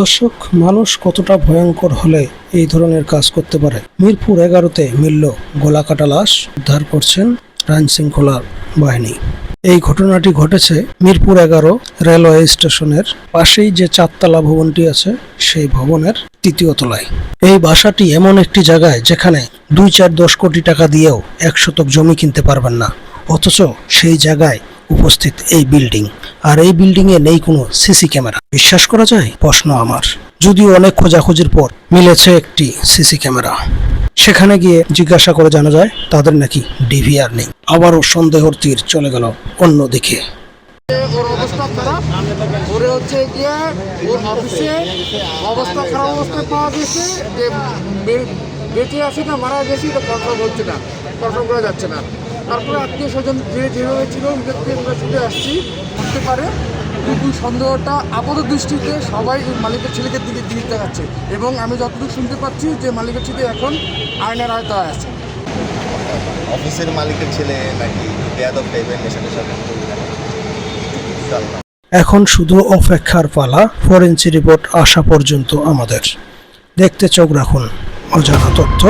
দর্শক, মানুষ কতটা ভয়ঙ্কর হলে এই ধরনের কাজ করতে পারে? মিরপুর এগারোতে মিলল গোলাকাটা লাশ, উদ্ধার করছেন আইন শৃঙ্খলা বাহিনী। এই ঘটনাটি ঘটেছে মিরপুর এগারো রেলওয়ে স্টেশনের পাশেই যে চারতলা ভবনটি আছে, সেই ভবনের তৃতীয় তলায়। এই বাসাটি এমন একটি জায়গায় যেখানে দুই চার দশ কোটি টাকা দিয়েও এক শতক জমি কিনতে পারবেন না। অথচ সেই জায়গায় উপস্থিত এই বিল্ডিং। আর এই বিল্ডিং এ নেই কোনো সিসি ক্যামেরা। বিশ্বাস করা যায়? প্রশ্ন আমার। যদিও অনেক খোঁজাখুঁজির পর মিলেছে একটি সিসি ক্যামেরা। সেখানে গিয়ে জিজ্ঞাসা করে জানা যায়, তাদের নাকি ডিভিআর নেই। আবারও সন্দেহর তীর চলে গেল অন্যদিকে। ওর অবস্থা খারাপ ওরে হচ্ছে গিয়ে ওর অফিসে অবস্থা খারাপ অবস্থায় পাওয়া গেছে যে বেঁচে আছে না, মারা না। করা যাচ্ছে না। তারপরে আত্মীয় স্বজন যে যেভাবে ছিল ওদেরকে আমরা ছুটে আসছি। হতে পারে কিন্তু সন্দেহটা আপাত দৃষ্টিতে সবাই মালিকের ছেলেকে দিকে দিকে দেখাচ্ছে এবং আমি যতটুকু শুনতে পাচ্ছি যে মালিকের ছেলে এখন আইনের আয়তায় আছে। অফিসের মালিকের ছেলে নাকি বেয়াদব টাইপের নেশা টেশা এখন শুধু অপেক্ষার পালা ফরেন্সি রিপোর্ট আসা পর্যন্ত আমাদের। দেখতে চোখ রাখুন। অজানা তথ্য